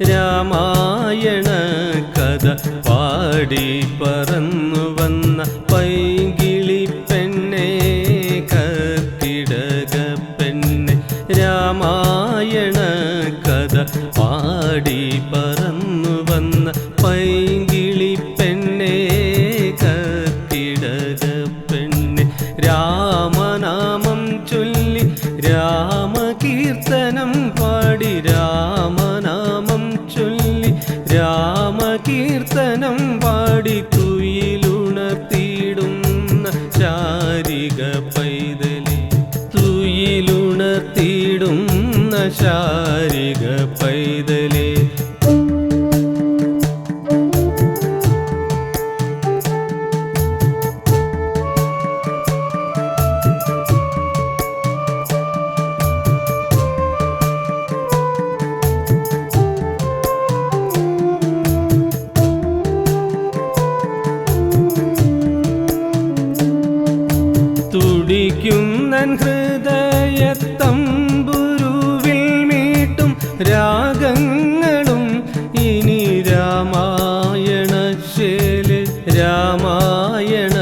രാമായണ കഥ പാടി പറന്നു വന്ന പൈകിളി പെണ്ണെ കത്തിടക പെണ്ണെ. രാമായണ കഥ പാടി പറന്നു വന്ന പൈകിളി രാമകീർത്തനം പാടി തുയിലുണർത്തിയിടുന്ന ശാരിക പൈതലി. തുയിലുണർത്തിയിടുന്ന ശാരിക പൈതലേ. തുടിക്കുന്നൻ ഹൃദയത്തമ്പുരുവിൽ മീട്ടും രാഗങ്ങളും. ഇനി രാമായണ ശേൽ രാമായണ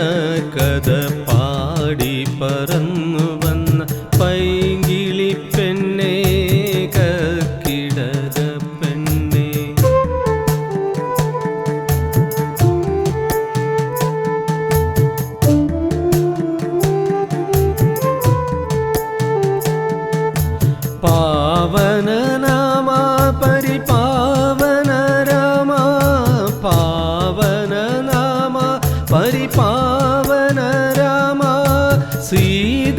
കഥ പാടി പറന്നു പരിപാവന രാമ സീതാപതിയെ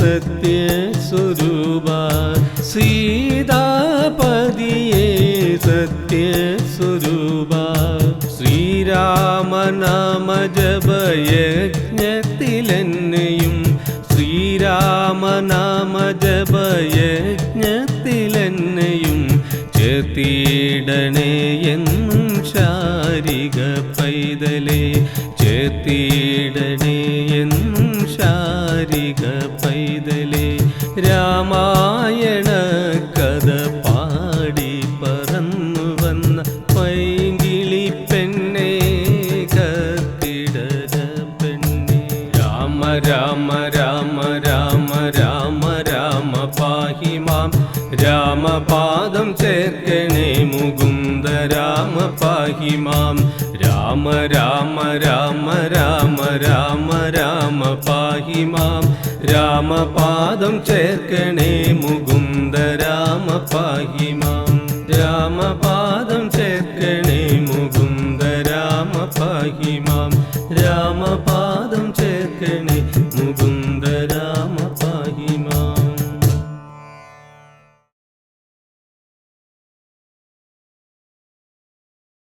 സത്യ സ്വരൂപ സീതാപതിയെ സത്യ സ്വരൂപ ശ്രീരാമനാമ ജപയജ്ഞത്തിലെന്നെയും ശ്രീരാമനാമ ജപയജ്ഞത്തിലെന്നെയും ചേർത്തിയിടണേ ചേർത്തിയിടണേ എന്നും ശാരിക പൈതലേ. രാമായണ കഥ പാടി പറന്നു വന്ന പൈകിളി പെണ്ണേ കത്തിടര പെണ്ണേ. രാമ രാമ രാമ രാമ രാമ രാമ പാഹിമാം രാമപാദം ചേർക്കണേ മുകുന്ദ രാമ പാഹി മാം. രാമ രാമ രാമ രാമ രാമ രാമ പാഹി മാം. രാമപാദം ചേർക്കണേ മുകുന്ദ രാമ പാഹി മാം. രാമപാദം ചേർക്കണേ മുകുന്ദ രാമ പാഹി മാം. രാമപാദം ചേർക്കണേ